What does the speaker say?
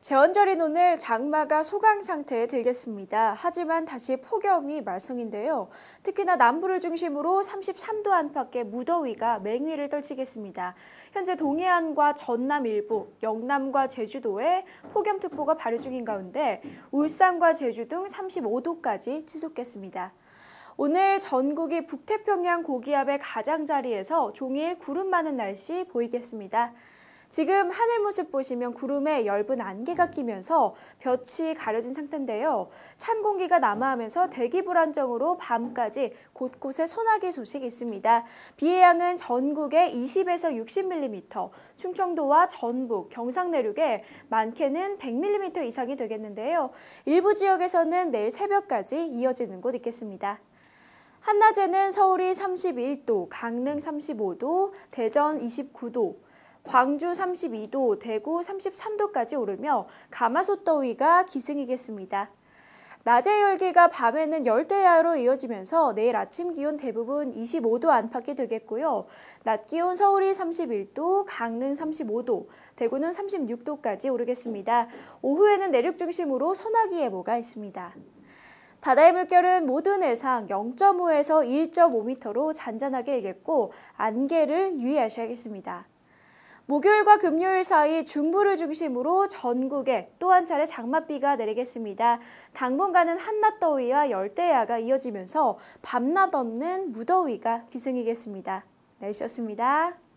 제헌절인 오늘 장마가 소강 상태에 들겠습니다. 하지만 다시 폭염이 말썽인데요. 특히나 남부를 중심으로 33도 안팎의 무더위가 맹위를 떨치겠습니다. 현재 동해안과 전남 일부, 영남과 제주도에 폭염특보가 발효 중인 가운데 울산과 제주 등 35도까지 치솟겠습니다. 오늘 전국이 북태평양 고기압의 가장자리에서 종일 구름 많은 날씨 보이겠습니다. 지금 하늘 모습 보시면 구름에 엷은 안개가 끼면서 볕이 가려진 상태인데요. 찬 공기가 남하하면서 대기 불안정으로 밤까지 곳곳에 소나기 소식이 있습니다. 비의 양은 전국에 20에서 60mm, 충청도와 전북, 경상 내륙에 많게는 100mm 이상이 되겠는데요. 일부 지역에서는 내일 새벽까지 이어지는 곳 있겠습니다. 한낮에는 서울이 31도, 강릉 35도, 대전 29도, 광주 32도, 대구 33도까지 오르며 가마솥 더위가 기승이겠습니다. 낮의 열기가 밤에는 열대 야로 이어지면서 내일 아침 기온 대부분 25도 안팎이 되겠고요. 낮 기온 서울이 31도, 강릉 35도, 대구는 36도까지 오르겠습니다. 오후에는 내륙 중심으로 소나기 예보가 있습니다. 바다의 물결은 모든 해상 0.5에서 1.5m로 잔잔하게 일겠고 안개를 유의하셔야겠습니다. 목요일과 금요일 사이 중부를 중심으로 전국에 또 한 차례 장맛비가 내리겠습니다. 당분간은 한낮 더위와 열대야가 이어지면서 밤낮 없는 무더위가 기승이겠습니다. 날씨였습니다.